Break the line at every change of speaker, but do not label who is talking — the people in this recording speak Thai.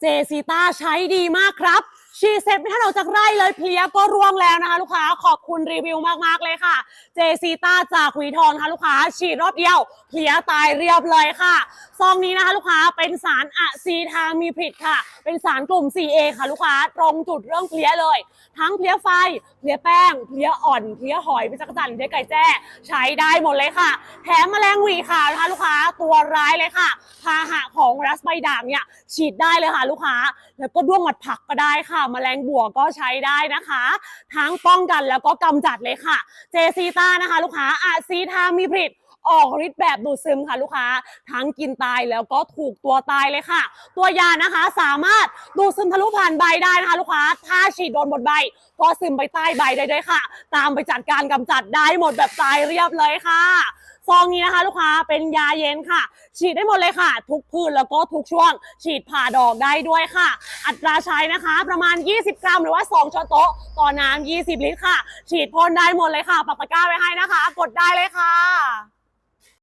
เจซีตาใช้ดีมากครับฉีดเสร็จไม่ทันออกจากไร่เลยเพลียก็ร่วงแล้วนะคะ ลูกค้าขอบคุณรีวิวมากๆเลยค่ะเจซีตาจากหวีทองนะคะลูกค้าฉีดรอบเดียวเพลียตายเรียบเลยค่ะซองนี้นะคะ ลูกค้าเป็นสารอะซีทามีพริดค่ะ เป็นสารกลุ่ม 4A ค่ะ ลูกค้าตรงจุดเรื่องเพลียเลย ทั้งเพลียไฟเพลียแป้งเพลียอ่อนเพลียหอยเป็นจักรจันทร์เพลียไก่แจ้ ใช้ได้หมดเลยค่ะ แถมแมลงหวีขาวนะคะลูกค้าตัวร้ายเลยค่ะ พาหะของรัสใบด่างเนี่ยฉีดได้เลยค่ะ ลูกค้า แล้วก็ด้วงหมัดผักก็ได้ค่ะแมลงบัวก็ใช้ได้นะคะ ทั้งป้องกันแล้วก็กำจัดเลยค่ะ เจซีตานะคะ ลูกค้าอาซีทามีพริดออกฤทธิ์แบบดูดซึมค่ะลูกค้า ทั้งกินตายแล้วก็ถูกตัวตายเลยค่ะ ตัวยานะคะสามารถดูดซึมทะลุผ่านใบได้นะคะลูกค้า ถ้าฉีดโดนบนใบ ก็ซึมไปใต้ใบได้ด้วยค่ะ ตามไปจัดการกำจัดได้หมดแบบตายเรียบเลยค่ะ ซองนี้นะคะ ลูกค้าเป็นยาเย็นค่ะ ฉีดได้หมดเลยค่ะ ทุกพืชแล้วก็ทุกช่วง ฉีดผ่าดอกได้ด้วยค่ะ อัตราใช้นะคะ ประมาณ 20 กรัม หรือว่า 2ช้อนโต๊ะต่อน้ำ20 ลิตรค่ะ ฉีดพ่นได้หมดเลยค่ะปักตะกร้าไว้ให้นะคะ กดได้เลยค่ะ